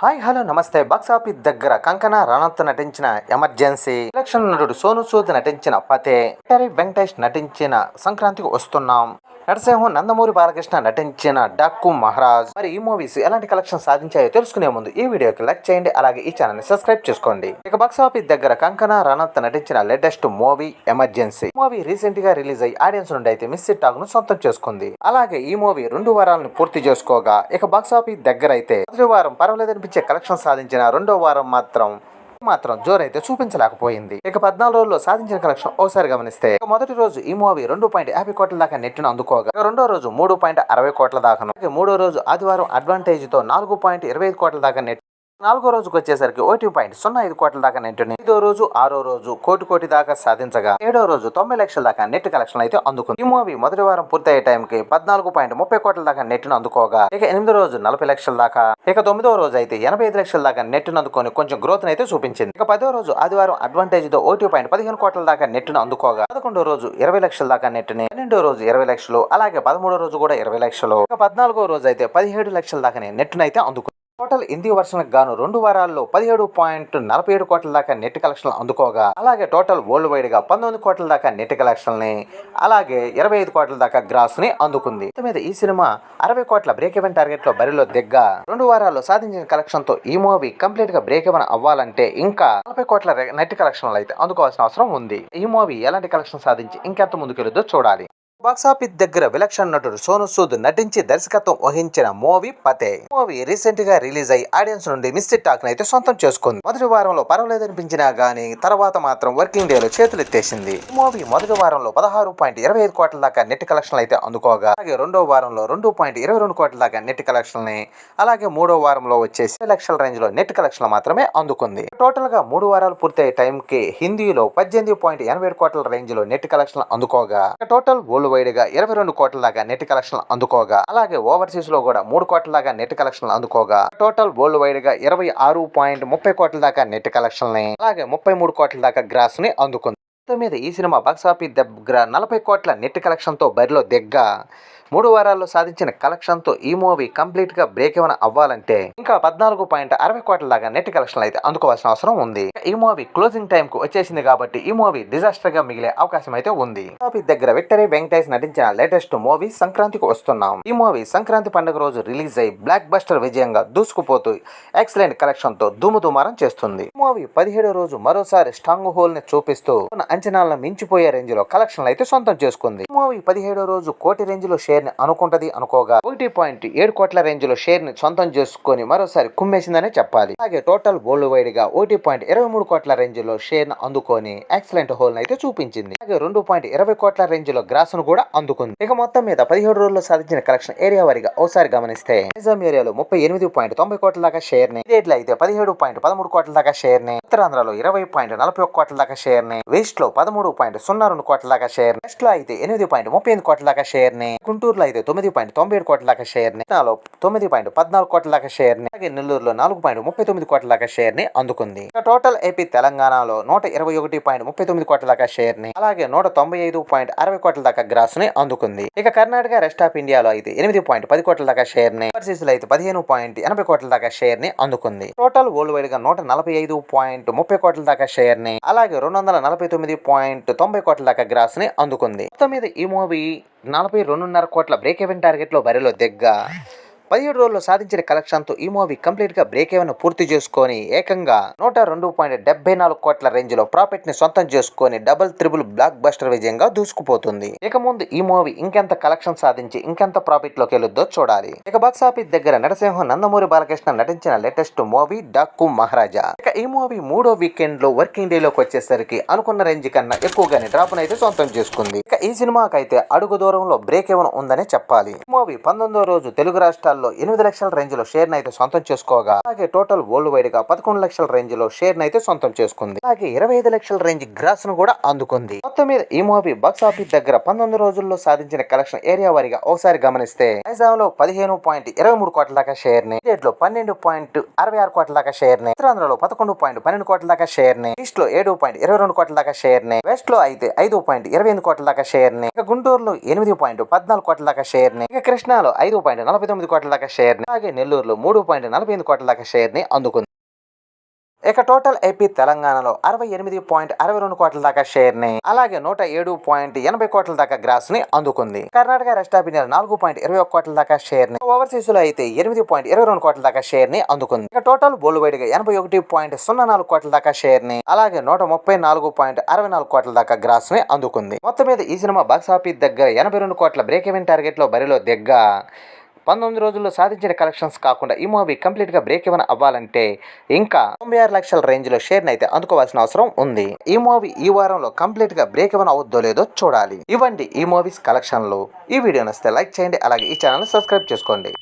Hi hello నమస్తే. Box office దగ్గర కంకణ రాణత్ నటించిన ఎమర్జెన్సీ ఎలక్షన్ నటుడు సోను సూద్ నటించిన పతే వెంకటేష్ నటించిన సంక్రాంతికి వస్తున్నాం. నరసింహం నందమూరి బాలకృష్ణ నటించిన డక్కు మహారాజ్. మరి ఈ మూవీస్ ఎలాంటి కలెక్షన్ సాధించాయో తెలుసుకునే ముందు ఈ వీడియోకి లైక్ చేయండి అలాగే ఈ ఛానల్ని సబ్స్క్రైబ్ చేసుకోండి. ఇక బాక్స్ ఆఫీస్ దగ్గర కంకణ రనత్ నటించిన లేటెస్ట్ మూవీ ఎమర్జెన్సీ. మూవీ రీసెంట్గా రిలీజ్ అయ్యి ఆడియన్స్ నుండి అయితే మిస్ టాక్ను సొంతం చేసుకుంది. అలాగే ఈ మూవీ రెండు వారాలను పూర్తి చేసుకోగా ఇక బాక్స్ ఆఫీస్ దగ్గర అయితే మొదటి వారం పర్వాలేదనిపించే కలెక్షన్ సాధించిన రెండో వారం మాత్రం మాత్రం జోరైతే చూపించలేకపోయింది. ఇక పద్నాలుగు రోజుల్లో సాధించిన కలెక్షన్ ఒకసారి గమనిస్తే మొదటి రోజు ఈ మూవీ రెండు పాయింట్ యాభై కోట్ల దాకా నెట్టిన అందుకోగా రెండో రోజు మూడు పాయింట్ అరవై కోట్ల దాకా మూడో రోజు ఆదివారం అడ్వాంటేజ్తో నాలుగు పాయింట్ ఇరవై ఐదు కోట్ల దాకా నెట్ నాలుగో రోజుకు వచ్చేసరికి ఒకటి పాయింట్ సున్నా ఐదు కోట్ల దాకా నెట్ ఐదో రోజు ఆరో రోజు కోటి కోటి దాకా సాధించగా ఏడో రోజు తొంభై లక్షల దాకా నెట్ కలెక్షన్ అయితే అందుకుంది. ఈ మూవీ మొదటి వారం పూర్తయ్యే టైంకి పద్నాలుగు పాయింట్ ముప్పై కోట్ల దాకా నెట్ను అందుకోగా ఇక ఎనిమిదో రోజు నలభై లక్షల దాకా ఇక తొమ్మిదో రోజు అయితే ఎనభై ఐదు లక్షల దాకా నెట్ను అందుకొని కొంచెం గ్రోత్ అయితే చూపించింది. ఇక పదో రోజు ఆదివారం అడ్వాంటేజ్తో ఓటీ పాయింట్ పదిహేను కోట్ల దాకా నెట్ను అందుకోగా పదకొండో రోజు ఇరవై లక్షల దాకా నెట్ని పన్నెండో రోజు ఇరవై లక్షలు అలాగే పదమూడో రోజు కూడా ఇరవై లక్షలు ఇక పద్నాలుగో రోజు అయితే పదిహేడు లక్షల దాకా నెట్ను అయితే అందుకుంది. టోటల్ హిందీ వర్షన్ గాను రెండు వారాల్లో పదిహేడు పాయింట్ నలభై ఏడు కోట్ల దాకా నెట్ కలెక్షన్ అందుకోగా అలాగే టోటల్ వరల్డ్ వైడ్గా పంతొమ్మిది కోట్ల దాకా నెట్ కలెక్షన్ని అలాగే ఇరవై ఐదు కోట్ల దాకా గ్రాస్ని అందుకుంది మీద ఈ సినిమా అరవై కోట్ల బ్రేక్ ఈవెన్ టార్గెట్లో బరిలో దిగ్గా రెండు వారాల్లో సాధించిన కలెక్షన్తో ఈ మూవీ కంప్లీట్గా బ్రేక్ ఈవెన్ అవ్వాలంటే ఇంకా నలభై కోట్ల నెట్ కలెక్షన్లు అయితే అందుకోవాల్సిన అవసరం ఉంది. ఈ మూవీ ఎలాంటి కలెక్షన్ సాధించి ఇంకెంత ముందుకెళ్ళదో చూడాలి. బాక్సాఫీస్ దగ్గర విలక్షణ నటుడు సోను సూద్ నటించి దర్శకత్వం వహించిన మూవీ పతే. మూవీ రీసెంట్గా రిలీజ్ అయ్యి ఆడియన్స్ నుండి మిస్ టాక్ అయితే సొంతం చేసుకుంది. మొదటి వారంలో పర్వాలేదనిపించినా గానీ తర్వాత మాత్రం వర్కింగ్ డే లో చేతులు ఎత్తేసింది. ఈ మూవీ మొదటి వారంలో పదహారు పాయింట్ ఇరవై ఐదు కోట్ల దాకా నెట్ కలెక్షన్లు అయితే అందుకోగా అలాగే రెండో వారంలో రెండు పాయింట్ ఇరవై రెండు కోట్ల దాకా నెట్ కలెక్షన్ని అలాగే మూడో వారంలో వచ్చేసి లక్షల రేంజ్లో నెట్ కలెక్షన్లు మాత్రమే అందుకుంది. టోటల్గా మూడు వారాలు పూర్తయ్యే టైం కి హిందీలో పద్దెనిమిది పాయింట్ ఎనభై ఏడు కోట్ల రేంజ్లో నెట్ కలెక్షన్ అందుకోగా టోటల్ వరల్డ్ వైడ్గా ఇరవై రెండు కోట్ల దాకా నెట్ కలెక్షన్ అందుకోగా. అలాగే ఓవర్సీస్లో కూడా మూడు కోట్ల దాకా నెట్ కలెక్షన్లు అందుకోగా. టోటల్ వరల్డ్ వైడ్గా ఇరవై ఆరు పాయింట్ ముప్పై కోట్ల దాకా నెట్ కలెక్షన్ని అలాగే ముప్పై మూడు కోట్ల దాకా గ్రాస్ని అందుకుంది. మొత్తం మీద ఈ సినిమా బాక్సాఫీస్ దగ్గర నలభై కోట్ల నెట్ కలెక్షన్తో బరిలో దిగ్గా మూడు వారాల్లో సాధించిన కలెక్షన్తో ఈ మూవీ కంప్లీట్గా బ్రేక్ ఏమైనా అవ్వాలంటే ఇంకా పద్నాలుగు పాయింట్ అరవై కోట్ల దాకా నెట్ కలెక్షన్లు అయితే అందుకోవాల్సిన అవసరం ఉంది. ఈ మూవీ క్లోజింగ్ టైంకు వచ్చేసింది కాబట్టి ఈ మూవీ డిజాస్టర్గా మిగిలే అవకాశం అయితే ఉంది. మూవీ దగ్గర విక్టరీ వెంకటేష్ నటించిన లేటెస్ట్ మూవీ సంక్రాంతికి వస్తున్నాం. ఈ మూవీ సంక్రాంతి పండుగ రోజు రిలీజ్ అయ్యి బ్లాక్ బస్టర్ విజయంగా దూసుకుపోతూ ఎక్సలెంట్ కలెక్షన్తో దుమ్ము దుమారం చేస్తుంది. ఈ మూవీ పదిహేడో రోజు మరోసారి స్ట్రాంగ్ హోల్ని చూపిస్తూ ఉన్న అంచనాలను మించిపోయే రేంజ్లో కలెక్షన్లు అయితే సొంతం చేసుకుంది. మూవీ పదిహేడో రోజు కోటి రేంజ్లో షేర్ని అనుకుంటది అనుకోగా ఒకటి పాయింట్ ఏడు కోట్ల రేంజ్లో షేర్ని సొంతం చేసుకొని మరోసారి కుమ్మేసిందనే చెప్పాలి. అలాగే టోటల్ వరల్డ్ వైడ్గా ఒకటి పాయింట్ ఇరవై మూడు కోట్ల రేంజ్లో షేర్ని అందుకొని ఎక్సలెంట్ హోల్ అయితే చూపించింది. అలాగే రెండు పాయింట్ ఇరవై కోట్ల రేంజ్లో గ్రాస్ను కూడా అందుకుంది. ఇక మొత్తం మీద పదిహేడు రోజుల్లో సాధించిన కలెక్షన్ ఏరియా వారిగా ఒకసారి గమనిస్తే నిజాం ఏరియాలో ముప్పై ఎనిమిది పాయింట్ తొంభై కోట్ల దాకా షేర్ని అయితే పదిహేడు పాయింట్ పదమూడు కోట్ల దాకా షేర్ని ఉత్తరాంధ్రలో ఇరవై పాయింట్ నలభై ఒక్క కోట్ల దాకా షేర్ని వెస్ట్లో పదమూడు పాయింట్ సున్నా రెండు కోట్ల దాకా షేర్ నెక్స్ట్లో అయితే ఎనిమిది పాయింట్ ముప్పై ఎనిమిది కోట్ల దాకా షేర్ని. గుంటూరులో అయితే తొమ్మిది పాయింట్ తొంభై ఏడు కోట్ల దాకా షేర్ని తొమ్మిది పాయింట్ పద్నాలుగు కోట్ల దాకా షేర్ని. అలాగే నెల్లూరులో నాలుగు పాయింట్ ముప్పై తొమ్మిది కోట్ల దాకా షేర్ని అందుకుంది. టోటల్ ఏపీ తెలంగాణలో నూట ఇరవై ఒకటి పాయింట్ ముప్పై తొమ్మిది కోట్ల దాకా షేర్ని. అలాగే నూట తొంభై ఐదు పాయింట్ అరవై కోట్ల దాకా గ్రాస్ని అందుకుంది. ఇక కర్ణాటక రెస్ట్ ఆఫ్ ఇండియాలో అయితే ఎనిమిది పాయింట్ పది కోట్ల దాకా షేర్ని. ఓవర్సీస్లో అయితే పదిహేను పాయింట్ ఎనభై కోట్ల దాకా షేర్ని అందుకుంది. టోటల్ వరల్డ్ వైడ్గా నూట నలభై ఐదు పాయింట్ ముప్పై కోట్ల దాకా షేర్ని. అలాగే రెండు వందల నలభై తొమ్మిది పాయింట్ తొంభై కోట్ల దాకా గ్రాస్ని అందుకుంది. మొత్తం మీద ఈ మూవీ నలభై రెండున్నర కోట్ల బ్రేక్ ఈవెన్ టార్గెట్లో బరిలో దిగ్గా. పదిహేడు రోజుల్లో సాధించిన కలెక్షన్తో ఈ మూవీ కంప్లీట్గా బ్రేక్ ఏమైనా పూర్తి చేసుకొని ఏకంగా నూట రెండు పాయింట్ డెబ్బై నాలుగు కోట్ల రేంజ్లో ప్రాఫిట్ని సొంతం చేసుకొని డబుల్ త్రిబుల్ బ్లాక్ బస్టర్ విజయంగా దూసుకుపోతుంది. ఇక ముందు ఈ మూవీ ఇంకెంత కలెక్షన్ సాధించి ఇంకెంత ప్రాఫిట్లోకి వెళ్ళొద్దో చూడాలి. ఇక బాక్స్ ఆఫీస్ దగ్గర నరసింహం నందమూరి బాలకృష్ణ నటించిన లేటెస్ట్ మూవీ డాక్కు మహారాజా. ఇక ఈ మూవీ మూడో వీకెండ్లో వర్కింగ్ డే లోకి వచ్చేసరికి అనుకున్న రేంజ్ కన్నా ఎక్కువగానే డ్రాప్ అయితే సొంతం చేసుకుంది. ఇక ఈ సినిమాకైతే అడుగు దూరంలో బ్రేక్ ఏమైనా ఉందనే చెప్పాలి. ఈ మూవీ పంతొమ్మిదో రోజు తెలుగు రాష్ట్రాలు రాష్ట్రాల్లో ఎనిమిది లక్షల రేంజ్లో షేర్ అయితే సొంతం చేసుకోగా అలాగే టోటల్ వరల్డ్ వైడ్గా పదకొండు లక్షల రేంజ్లో షేర్ అయితే సొంతం చేసుకుంది. అలాగే ఇరవై ఐదు లక్షల రేంజ్ గ్రాస్ను కూడా అందుకుంది. మొత్తం మీద ఈ మూవీ బాక్స్ ఆఫీస్ దగ్గర పంతొమ్మిది రోజుల్లో సాధించిన కలెక్షన్ ఏరియా వారిగా ఒకసారి గమనిస్తే నైజాం లో పదిహేను పాయింట్ ఇరవై మూడు కోట్ల దాకా షేర్ని లో పన్నెండు పాయింట్ అరవై ఆరు కోట్ల దాకా షేర్ని ఉత్తరాంధ్రలో పదకొండు పాయింట్ పన్నెండు కోట్ల దాకా షేర్ని ఈస్ట్లో ఏడు పాయింట్ ఇరవై రెండు కోట్ల దాకా షేర్ని వెస్ట్లో అయితే ఐదు పాయింట్ ఇరవై ఎనిమిది కోట్ల దాకా షేర్ని ఇక గుంటూరులో ఎనిమిది పాయింట్ పద్నాలుగు కోట్ల దాకా షేర్ని ఇక కృష్ణాలో ఐదు పాయింట్ నలభై తొమ్మిది కోట్ల కోట్ల దాకా షేర్ని అలాగే నెల్లూరులో మూడు పాయింట్ నలభై ఎనిమిది కోట్ల దాకా షేర్ని అందుకుంది. ఇక టోటల్ ఏపీ తెలంగాణలో అరవై ఎనిమిది పాయింట్ అరవై రెండు కోట్ల దాకా షేర్ని అలాగే నూట ఏడు పాయింట్ ఎనభై కోట్ల దాకా గ్రాస్ని అందుకుంది. కర్ణాటక రెస్ట్ ఆఫ్ ఇండియా నాలుగు పాయింట్ ఇరవై ఒక కోట్ల దాకా షేర్ని ఓవర్సీస్లో అయితే ఎనిమిది పాయింట్ ఇరవై రెండు కోట్ల దాకా షేర్ని అందుకుంది. ఇక టోటల్ బోల్డ్ వైడ్గా ఎనభై ఒకటి పాయింట్ సున్నా నాలుగు కోట్ల దాకా షేర్ని అలాగే నూట ముప్పై నాలుగు పాయింట్ అరవై నాలుగు కోట్ల దాకా గ్రాస్ని అందుకుంది. మొత్తం మీద ఈ సినిమా బాక్స్ ఆఫీస్ దగ్గర ఎనభై రెండు కోట్ల బ్రేక్ ఈవెన్ టార్గెట్లో బరిలో దిగ్గా పంతొమ్మిది రోజుల్లో సాధించిన కలెక్షన్స్ కాకుండా ఈ మూవీ కంప్లీట్గా బ్రేక్ ఇవ్వన అవ్వాలంటే ఇంకా తొంభై ఆరు లక్షల రేంజ్లో షేర్ని అయితే అందుకోవాల్సిన అవసరం ఉంది. ఈ మూవీ ఈ వారంలో కంప్లీట్గా బ్రేక్ ఇవ్వన అవుద్దో లేదో చూడాలి. ఇవ్వండి ఈ మూవీస్ కలెక్షన్లు ఈ వీడియో నచ్చితే లైక్ చేయండి అలాగే ఈ ఛానల్ సబ్స్క్రైబ్ చేసుకోండి.